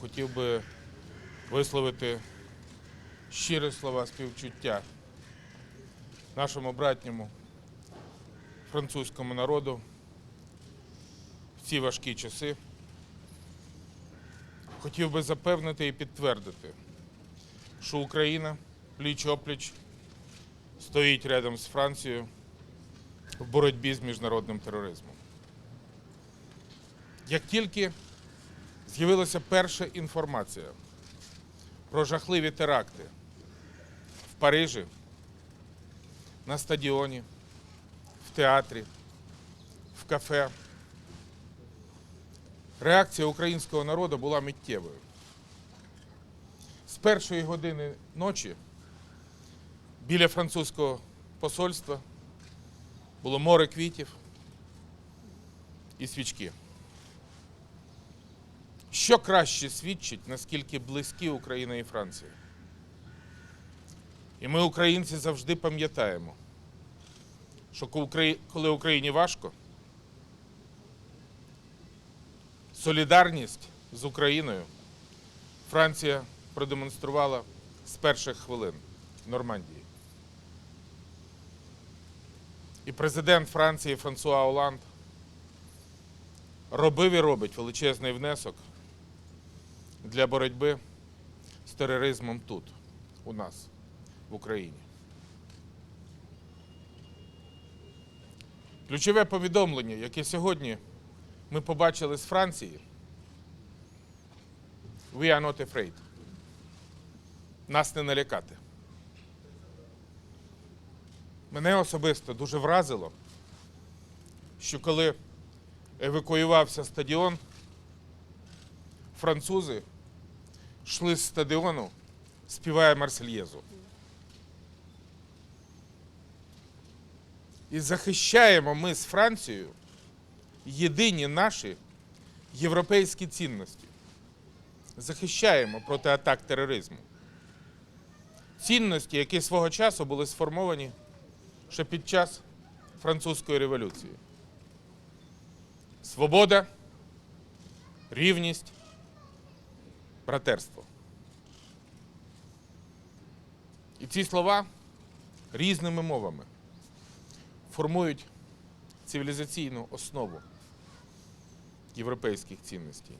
хотів би висловити щирі слова співчуття нашому братньому французькому народу в ці важкі часи. Хотів би запевнити і підтвердити, що Україна пліч-опліч стоїть рядом з Францією в боротьбі з міжнародним тероризмом. Як тільки з'явилася перша інформація про жахливі теракти в Парижі, на стадіоні, в театрі, в кафе, реакція українського народу була миттєвою. З першої години ночі біля французького посольства було море квітів і свічки. Що краще свідчить, наскільки близькі Україна і Франція. І ми, українці, завжди пам'ятаємо, що коли Україні важко, солідарність з Україною Франція продемонструвала з перших хвилин Нормандії. І президент Франції Франсуа Оланд робив і робить величезний внесок для боротьби з тероризмом тут, у нас, в Україні. Ключове повідомлення, яке сьогодні ми побачили з Франції. We are not afraid. Нас не налякати. Мене особисто дуже вразило, що коли евакуювався стадіон, французи йшли з стадіону, співає Марсельєзу. І захищаємо ми з Францією єдині наші європейські цінності. Захищаємо проти атак тероризму. Цінності, які свого часу були сформовані ще під час французької революції. Свобода, рівність, братерство. І ці слова різними мовами формують цивілізаційну основу європейських цінностей.